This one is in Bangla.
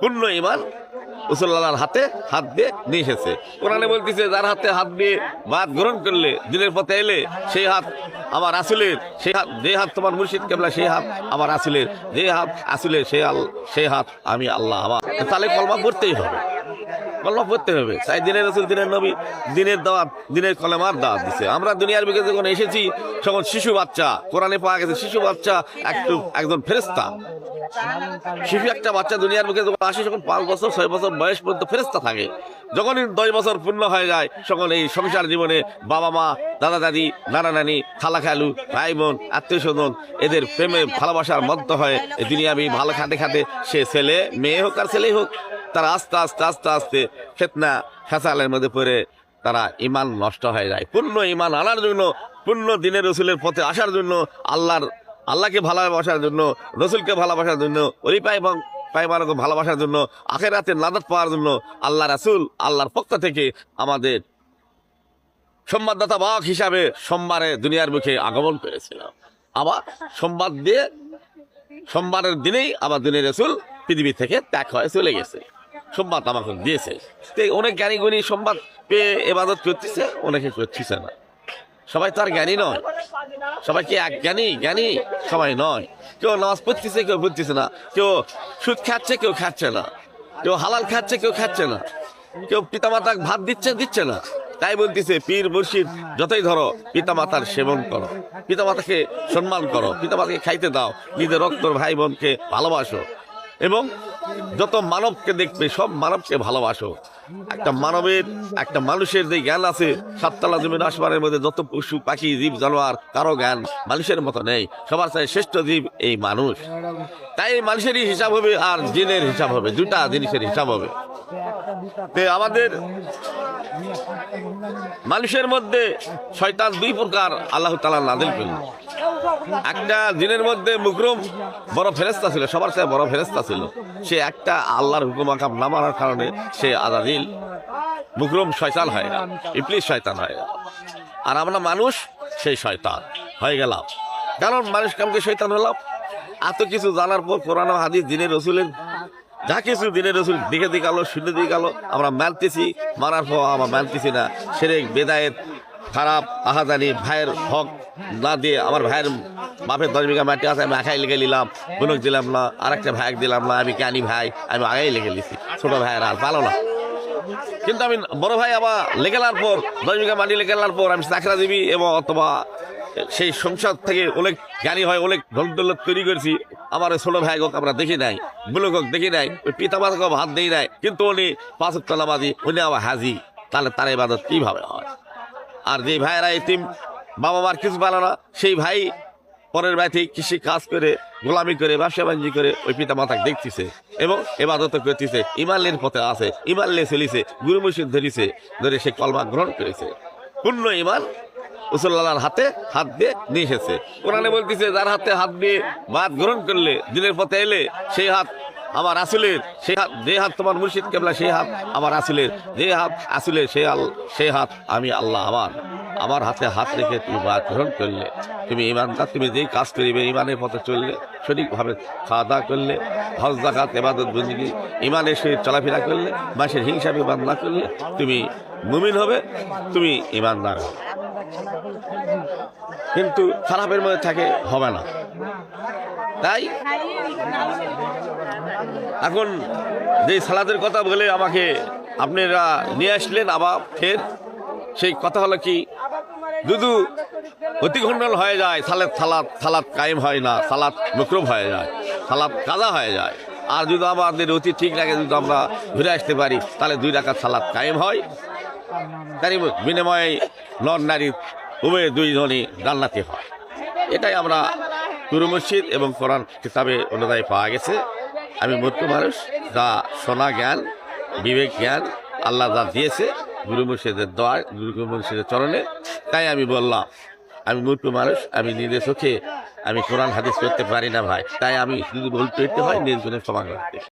পূর্ণ ইমান রসুল্লাহর হাতে হাত দিয়ে নিয়ে এসেছে। কোরআনে বলতেছে, যার হাতে হাত দিয়ে বাদ গ্রহণ করলে, দিনের পথে এলে সেই হাত আমার আসলের সেই হাত, যে হাত তোমার মুর্শিদ কেবলা, সেই হাত আমার আসলের যে হাত আসলের সেই আল সেই হাত আমি আল্লাহ আমার তাহলে কলমা করতেই হবে। কলমা পড়তে হবে। তাই দিনের রসুল, দিনের নবী, দিনের দাওয়াত, দিনের কলেমার দাওয়াত দিছে। আমরা দুনিয়ার বুকে যখন এসেছি, তখন শিশু বাচ্চা, কোরআনে পাওয়া গেছে, শিশু বাচ্চা একটু একজন ফেরেস্তা শিশু একটা বাচ্চা দুনিয়ার মুখে যখন আসে যখন পাঁচ বছর, ছয় বছর বয়স পর্যন্ত ফেরেস্তা থাকে। যখনই দশ বছর পূর্ণ হয়ে যায়, তখন এই সংসার জীবনে বাবা মা, দাদা দাদি, নানা নানি, খালা খালু, ভাই বোন, আত্মীয় স্বজন, এদের প্রেমে ভালোবাসার মধ্য হয়ে এই দুনিয়াবি ভালো খাতে খাতে সে ছেলে, মেয়ে হোক আর ছেলেই হোক তারা আস্তে আস্তে আস্তে আস্তে ফেতনা ফেসালের মধ্যে পড়ে তারা ইমান নষ্ট হয়ে যায়। পূর্ণ ইমান আনার জন্য, পূর্ণ দিনের রসুলের পথে আসার জন্য, আল্লাহর, আল্লাহকে ভালোবাসার জন্য, রসুলকে ভালোবাসার জন্য ওই পাই এবং পাইমানকে ভালোবাসার জন্য, আখেরাতে নাদাত পাওয়ার জন্য আল্লাহ রাসুল আল্লাহর পক্ষ থেকে আমাদের সংবাদদাতা বাহক হিসাবে সোমবারে দুনিয়ার মুখে আগমন করেছিলাম। আবার সোমবার দিয়ে, সোমবারের দিনেই আবার দিনের রসুল পৃথিবী থেকে ত্যাগ হয়ে চলে গেছে। সোমবার আমাকে দিয়েছে। তো অনেক জ্ঞানী গুণী সোমবার পেয়ে এবাদত করতেছে, অনেকে করতেছে না। সবাই তো আর জ্ঞানী নয়। সবাই কি এক জ্ঞানী? জ্ঞানী সবাই নয়। কেউ নামাজ পড়তেছে, কেউ পড়তেছে না। কেউ সুদ খাচ্ছে, কেউ খাচ্ছে না। কেউ হালাল খাচ্ছে, কেউ খাচ্ছে না। কেউ পিতামাতা ভাত দিচ্ছে দিচ্ছে না। তাই বলতেছে, পীর, মুর্শিদ, যতই ধরো, পিতামাতার সেবন করো। পিতামাতাকে সম্মান করো। পিতামাতাকে খাইতে দাও। নিজের রক্তর ভাই বোনকে ভালোবাসো। এবং যত মানবকে দেখবে, সব মানবকে ভালোবাসো। একটা মানবের, একটা মানুষের যে জ্ঞান আছে, সাততলা জমিন আসমানের মধ্যে যত পশু, পাখি, জীব, জানোয়ার, কারও জ্ঞান মানুষের মতো নেই। সবার চাই শ্রেষ্ঠ জীব এই মানুষ। তাই এই মানুষেরই হিসাব হবে আর জিনের হিসাব হবে। দুটা জিনিসের হিসাব হবে। আমাদের মানুষের মধ্যে শয়তান দুই প্রকার আল্লাহ তালা নাদিল করল। একটা দিনের মধ্যে মুকরম, বড় ফেরেস্তা ছিল, সবার সাথে বড় ফেরেস্তা ছিল। সে একটা আল্লাহর হুকুম আকাম না মানার কারণে সে আদাদিল মুকরম শয়তান হয় না ইপলিশ শয়তান হয়। আর আমরা মানুষ, সেই শয়তান। হয়ে গেলাম। কারণ মানুষ কামকে শয়তান হলাম। এত কিছু জানার পর কোরআন হাদিস, দিনের রসুলের যা কিছু দিনের রসুল, দিকে দিকে আলো শুনে দিকে আলো, আমরা মানতেছি, মারার পর আমরা মানতেছি না। সেরেক, বেদায়েত, খারাপ আহাদানি ভাইয়ের হক না দিয়ে আমার ভাইয়ের বাপের দশ বিঘা মাটি আছে, আমি আখাই লেগে নিলাম, বোনক দিলাম না আর একটা ভাইক দিলাম না, আমি কেনি ভাই, আমি আগাই লেগে নিছি। ছোট ভাইয়ের আর ভালো না। কিন্তু আমি বড় ভাই আবার নেওয়ার পর, দশ বিঘা মাটি নেওয়ার পর আমি চাকরা দিবি এবং অথবা সেই সংসার থেকে অনেক জ্ঞানী হয়, অনেক ধন দৌলত তৈরি করেছি। আমার ছোট ভাই হোক, আমরা দেখি নাই, বুলক হোক, দেখি নাই, ওই পিতা মাতাকে হাত দেই নাই, কিন্তু উনি পাঁচ তলাবাজি, উনি আবার হাজি, তাহলে তার ইবাদত কীভাবে হয়? আর যে ভাইয়েরা এতিম বাবা মার কিছু পারে না, সেই ভাই পরের থেকে কৃষি কাজ করে, গোলামি করে, ব্যবসা বাণিজ্য করে, ওই পিতা মাতাকে দেখতেছে এবং এবাদত করতেছে ইমাল্যের পথে আছে ইমাল্যে চলিছে, গুরু মুর্শিদ ধরিছে, ধরে সে কলমা গ্রহণ করেছে। পূর্ণ ইমান রসুল্লাহর হাতে হাত দিয়ে নিয়ে এসেছে। কোরআনে বলতেছে, যার হাতে হাত দিয়ে ভাত গ্রহণ করলে, দিনের পথে এলে সেই হাত আমার আসলের সেই হাত, যে হাত তোমার মুর্শিদ কেবলা, সেই হাত আমার আসলের যে হাত আসলে সে আল সে হাত আমি আল্লাহ আমার। আমার হাতে হাত রেখে তুমি ভাত গ্রহণ করলে, তুমি ইমানদার তুমি যেই কাজ করিবে ইমানের পথে চললে, সঠিকভাবে খাওয়া দাওয়া করলে, হজ জাকাত এবাদত বন্দিগি ইমানের সহিত চলাফেরা করলে, মাসের হিংসা বিমান না করলে তুমি মুমিন হবে, তুমি ইমানদার হবে। কিন্তু খারাপের মধ্যে থাকে, হবে না। তাই এখন যে সালাদের কথা বলে আমাকে আপনারা নিয়ে আসলেন, আবার ফের সেই কথা হলো কি, দুদু অতিখণ্ডন হয়ে যায়, সালাদ সালাদ সালাদ কায়েম হয় না, সালাদ মুকরম হয়ে যায়, সালাদ কাজা হয়ে যায়। আর যদি আমাদের অতি ঠিক লাগে, যদি আমরা ঘুরে আসতে পারি, তাহলে দুই রাখার সালাদ কায়েম হয়। তারই বিনিময়ে নর নারী উভয় দুইজনই জান্নাতি হয়। এটাই আমরা গুরু মসজিদ এবং কোরআন কিতাবে অনুযায়ী পাওয়া গেছে। আমি মূর্খ মানুষ, যা সোনা জ্ঞান, বিবেক জ্ঞান, আল্লাহ যা দিয়েছে গুরু মুর্শিদের দোয়া গুরু মুর্শিদের চরণে। তাই আমি বললাম, আমি মূর্খ মানুষ, আমি নিজের চোখে আমি কোরআন হাদিস করতে পারি না ভাই। তাই আমি যদি বলতে হয় নির্জনের ক্ষমা করতে